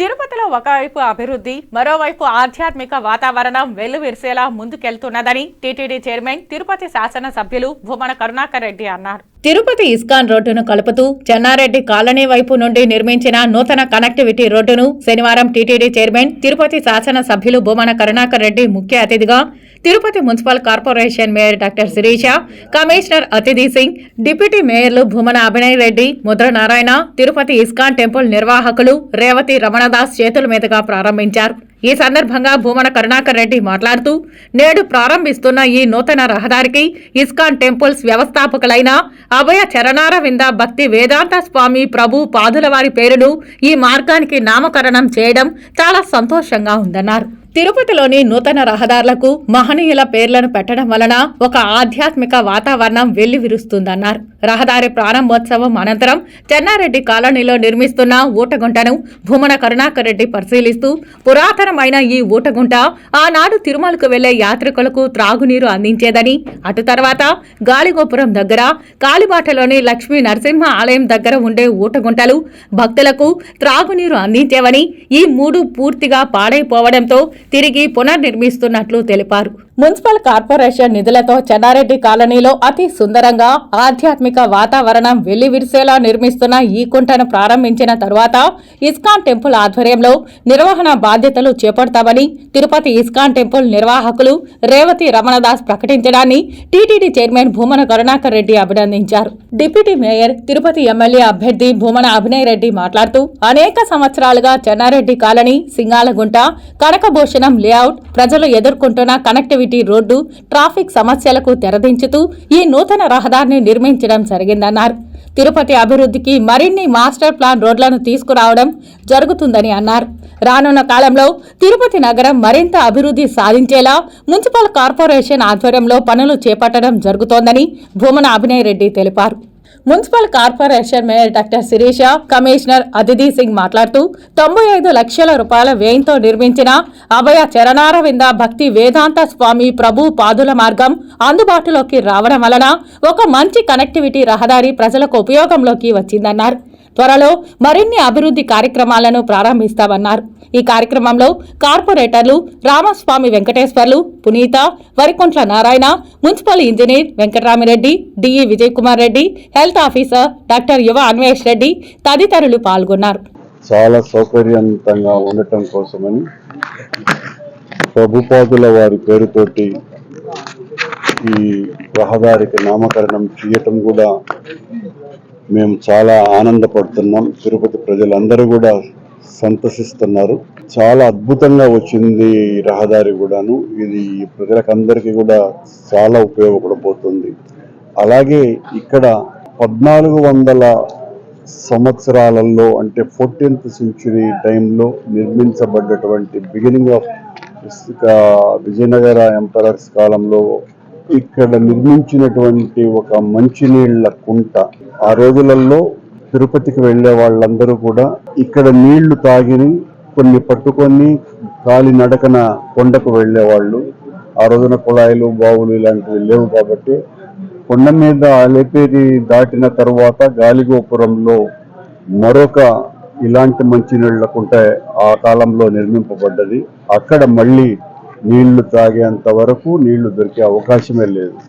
తిరుపతిలో ఒకవైపు అభివృద్ధి మరోవైపు ఆధ్యాత్మిక వాతావరణం వెల్లువిరిసేలా ముందుకెళ్తున్నదని టీటీడీ చైర్మన్ తిరుపతి శాసనసభ్యులు భూమన కరుణాకర్ రెడ్డి అన్నారు. తిరుపతి ఇస్కాన్ రోడ్డును కలుపుతూ చెన్నారెడ్డి కాలనీ వైపు నుండి నిర్మించిన నూతన కనెక్టివిటీ రోడ్డును శనివారం టీటీడీ చైర్మన్ తిరుపతి శాసనసభ్యులు భూమన కరుణాకర్ రెడ్డి ముఖ్య అతిథిగా Tirupati municipal corporation mayor doctor Sirisha commissioner Aditi Singh deputy మేయర్లు Bhumana Abhinay Reddy Mudra Narayana Tirupati ISKCON temple నిర్వాహకులు రేవతి రమణదాస్ చేతుల మీదుగా ప్రారంభించారు. ఈ సందర్భంగా భూమన కరుణాకర్ రెడ్డి మాట్లాడుతూ నేడు ప్రారంభిస్తున్న ఈ నూతన రహదారికి ఇస్కాన్ టెంపుల్స్ వ్యవస్థాపకులైన అభయ చరణారవింద భక్తి వేదాంత స్వామి ప్రభు పాదుల వారి పేరును ఈ మార్గానికి నామకరణం చేయడం చాలా సంతోషంగా ఉందన్నారు. తిరుపతిలోని నూతన రహదారులకు మహనీయుల పేర్లను పెట్టడం వలన ఒక ఆధ్యాత్మిక వాతావరణం వెల్లివిరుస్తుందన్నారు. రహదారి ప్రారంభోత్సవం అనంతరం చెన్నారెడ్డి కాలనీలో నిర్మిస్తున్న ఊటగుంటను భూమన కరుణాకర్ రెడ్డి పరిశీలిస్తూ పురాతనమైన ఈ ఊటగుంట ఆనాడు తిరుమలకు వెళ్ళే యాత్రికులకు త్రాగునీరు అందించేదని అటు తర్వాత గాలిగోపురం దగ్గర కాలిబాటలోని లక్ష్మీ నరసింహ ఆలయం దగ్గర ఉండే ఊటగుంటలు భక్తులకు త్రాగునీరు అందించేవని ఈ మూడు పూర్తిగా పాడైపోవడంతో తిరిగి పునర్నిర్మిస్తున్నట్లు తెలిపారు మున్సిపల్ కార్పొరేషన్ నిధులతో చెన్నారెడ్డి కాలనీలో అతి సుందరంగా ఆధ్యాత్మిక వాతావరణం వెల్లివిరిసేలా నిర్మిస్తున్న ఈ కుంటను ప్రారంభించిన తరువాత ఇస్కాన్ టెంపుల్ ఆధ్వర్యంలో నిర్వహణ బాధ్యతలు చేపడతామని తిరుపతి ఇస్కాన్ టెంపుల్ నిర్వాహకులు రేవతి రమణదాస్ ప్రకటించడాన్ని టీటీడీ చైర్మన్ భూమన కరుణాకర్ రెడ్డి అభినందించారు. డిప్యూటీ మేయర్ తిరుపతి ఎమ్మెల్యే అభ్యర్థి భూమన అభినయ్ రెడ్డి మాట్లాడుతూ అనేక సంవత్సరాలుగా చెన్నారెడ్డి కాలనీ సింగాలగుంట కనకభూషణం లేఅవుట్ ప్రజలు ఎదుర్కొంటున్న కనెక్టివిటీ రోడ్డు ట్రాఫిక్ సమస్యలకు తెరదించుతూ ఈ నూతన రహదారిని నిర్మించడం జరిగిందన్నారు. తిరుపతి అభివృద్ధికి మరిన్ని మాస్టర్ ప్లాన్ రోడ్లను తీసుకురావడం జరుగుతుందని అన్నారు. రానున్న కాలంలో తిరుపతి నగరం మరింత అభివృద్ధి సాధించేలా మున్సిపల్ కార్పొరేషన్ ఆధ్వర్యంలో పనులు చేపట్టడం జరుగుతోందని భూమన అభినయ్ రెడ్డి తెలిపారు. Municipal corporation mayor doctor Sirisha commissioner Aditi Singh మాట్లాడుతూ తొంభై ఐదు లక్షల రూపాయల వ్యయంతో నిర్మించిన అభయ చరణారవింద భక్తి వేదాంత స్వామి ప్రభు పాదుల మార్గం అందుబాటులోకి రావడం వలన ఒక మంచి కనెక్టివిటీ రహదారి ప్రజలకు ఉపయోగంలోకి వచ్చిందన్నారు. త్వరలో మరిన్ని అభివృద్ధి కార్యక్రమాలను ప్రారంభిస్తామన్నారు. ఈ కార్యక్రమంలో కార్పొరేటర్లు Ramaswamy Venkateswarlu Punitha Varikuntla Narayana municipal engineer Venkataramireddy DE Vijay Kumar Reddy health officer doctor Yuva Anvesh Reddy తదితరులు పాల్గొన్నారు. చాలా సౌకర్యవంతంగా ఉండటం కోసమని ప్రభుపాదుల వారి పేరుతోటి ఈ రహదారికి నామకరణం చేయటం కూడా మేము చాలా ఆనందపడుతున్నాం. తిరుపతి ప్రజలందరూ కూడా సంతసిస్తున్నారు. చాలా అద్భుతంగా వచ్చింది ఈ రహదారి కూడాను. ఇది ప్రజలకందరికీ కూడా చాలా ఉపయోగపడబోతుంది. అలాగే ఇక్కడ పద్నాలుగు వందల సంవత్సరాలలో అంటే ఫోర్టీన్త్ సెంచురీ టైంలో నిర్మించబడ్డటువంటి బిగినింగ్ ఆఫ్ విజయనగర ఎంపరర్స్ కాలంలో ఇక్కడ నిర్మించినటువంటి ఒక మంచినీళ్ళ కుంట. ఆ రోజులలో తిరుపతికి వెళ్ళే వాళ్ళందరూ కూడా ఇక్కడ నీళ్ళు తాగిని కొన్ని పట్టుకొని కాలి నడకన కొండకు వెళ్ళేవాళ్ళు. ఆ రోజున కుళాయిలు బావులు ఇలాంటివి లేవు కాబట్టి కొండ మీద అలేపేరి దాటిన తర్వాత గాలిగోపురంలో మరొక ఇలాంటి మంచినీళ్ళ కుంట ఆ కాలంలో నిర్మింపబడ్డది. అక్కడ మళ్ళీ నీళ్ళు తాగేంత వరకు నీళ్ళు దొరికే అవకాశమే లేదు.